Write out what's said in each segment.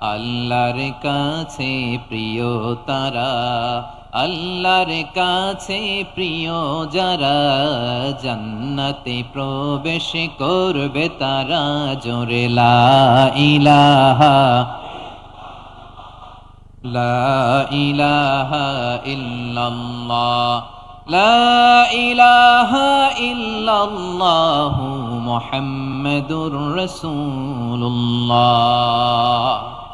আল্লাহর কাছে প্রিয় তারা, আল্লাহর কাছে প্রিয় যারা, জান্নাতে প্রবেশ করবে তারা জোরে, লা ইলাহা লা ইলাহা লা ইলাহা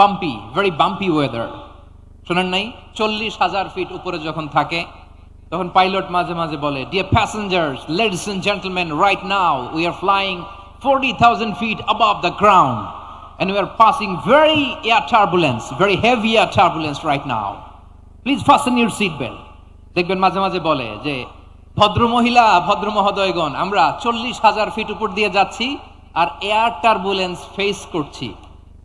বাম্পি ভেরি বাম্পি ওয়েদার শোনেন নাই চল্লিশ হাজার ফিট উপরে যখন থাকে তখন পাইলট মাঝে মাঝে বলে dear passengers ladies and gentleman right now we are flying forty thousand feet above the ground and we are passing very air turbulence, very heavy air turbulence right now. Please fasten your seatbelt. দেখবেন মাঝে মাঝে বলে যে ভদ্র মহিলা ভদ্র মহোদয়গণ আমরা চল্লিশ হাজার ফিট উপর দিয়ে যাচ্ছি আর এয়ার টার্বুলেন্স ফেস করছি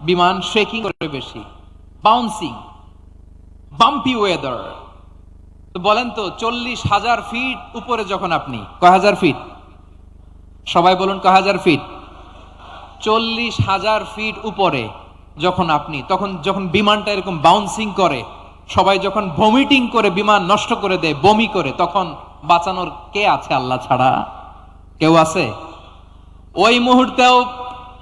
বিমান শেকিং করে বেশি বাউন্সিং বাম্পি ওয়েদার বলেন তো, চল্লিশ হাজার ফিট উপরে যখন আপনি, কয় হাজার ফিট সবাই বলুন কয় হাজার ফিট চল্লিশ হাজার ফিট উপরে যখন আপনি, তখন যখন বিমানটা এরকম বাউন্সিং করে, সবাই যখন ভমিটিং করে বিমান নষ্ট করে দেয়, বমি করে, তখন বাঁচানোর কে আছে আল্লাহ ছাড়া? কেউ আছে? ওই মুহূর্তেও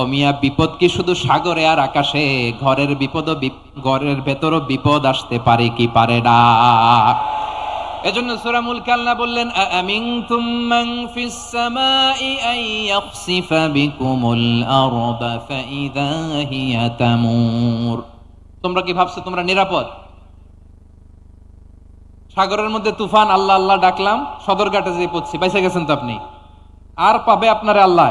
ও মিয়া বিপদ কি শুধু সাগরে আর আকাশে, ঘরের বিপদ ঘরের ভেতরও বিপদ আসতে পারে কি পারে না। এজন্য সূরা মুলক আল্লাহ বললেন আমিনতুম মান ফিস সামাই আন ইয়াখসিফা বিকুমুল আরদা ফাইদা হিয়া তামুর। তোমরা কি ভাবছ তোমরা নিরাপদ? সাগরের মধ্যে তুফান, আল্লাহ আল্লাহ ডাকলাম, সদরঘাটে যে পড়ছি, বাইসে গেছেন তো আপনি? আর পাবে আপনারে আল্লাহ।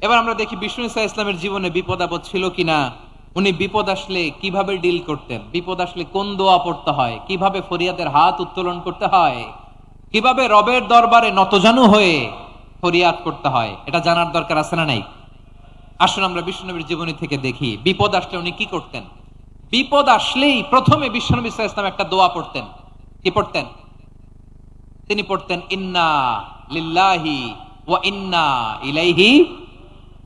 এবার আমরা দেখি বিষ্ণু ইসা ইসলামের জীবনে বিপদ আপদ ছিল কিনা। উনি বিপদ আসলে কীভাবে ডিল করতেন? বিপদ আসলে কোন দোয়া পড়তে হয়? কীভাবে ফরিয়াদের হাত উত্তোলন করতে হয়? কীভাবে রবের দরবারে নতজানু হয়ে ফরিয়াদ করতে হয়? এটা জানার দরকার আছে না নাই? আসুন আমরা বিষ্ণুনবীর জীবনী থেকে দেখি, বিপদ আসলে উনি কি করতেন? বিপদ আসলেই প্রথমে আলাইহি ইসলাম একটা দোয়া পড়তেন। কি পড়তেন? তিনি পড়তেন, ইন্না লিল্লাহি ওয়া ইন্না ইলাইহি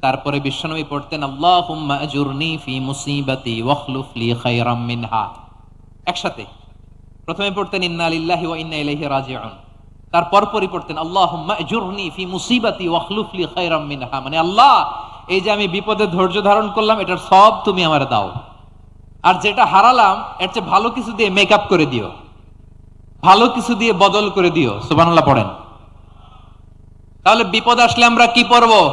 তারপরে বিশ্বনবী পড়তেন একসাথে। প্রথমে পড়তেন রাজিউন। তারপর পরই পড়তেন মানে আল্লাহ, এই যে আমি বিপদে ধৈর্য ধারণ করলাম, এটার সব তুমি আমার দাও। আর যেটা হারালাম, এর চেয়ে ভালো কিছু দিয়ে মেকআপ করে দিও। ভালো কিছু দিয়ে বদল করে দিও। সুবহানাল্লাহ পড়েন। তাহলে বিপদ আসলে আমরা কি পড়ব?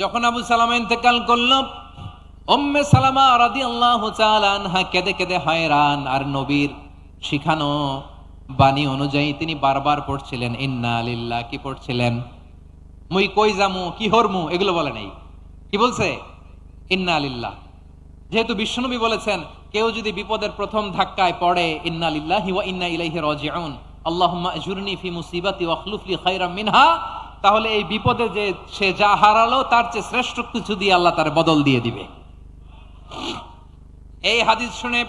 যখন আবু সালামা ইন্তেকাল করল, উম্মে সালামা রাদিয়াল্লাহু তাআলা আনহা কেঁদে কেঁদে হয়রান, আর নবীর শিখানো বাণী অনুযায়ী তিনি বারবার পড়ছিলেন, ইন্না লিল্লাহ কি পড়ছিলেন? মুই কই জামু কি হরমু? এগুলো বলে নাই। কি বলছে? ইন্না লিল্লাহ যেহেতু বিশ্বনবী বলেছেন, কেউ যদি বিপদের প্রথম ধাক্কায় পড়ে, ইন্না লিল্লাহি ওয়া ইন্না ইলাইহি রাজিউন আল্লাহুম্মা আজুরনি ফি মুসিবাতি ওয়াখলুফ লি খায়রাম মিনহা তাহলে এই বিপদে যে সে যা হারালো, তার চেয়ে শ্রেষ্ঠ কিছু দিয়ে আল্লাহ তার বদল দিয়ে দিবে। এই হাদিস শুনে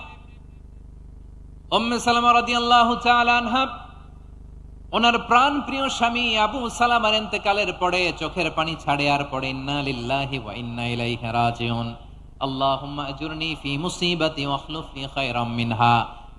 ওনার প্রাণ প্রিয় স্বামী আবু সালামার ইন্তেকালের পরে চোখের পানি ছাড়ে আর পড়ে, ইন্না লিল্লাহি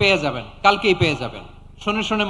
পেয়ে যাবেন কালকেই পেয়ে যাবেন। শুনে শুনে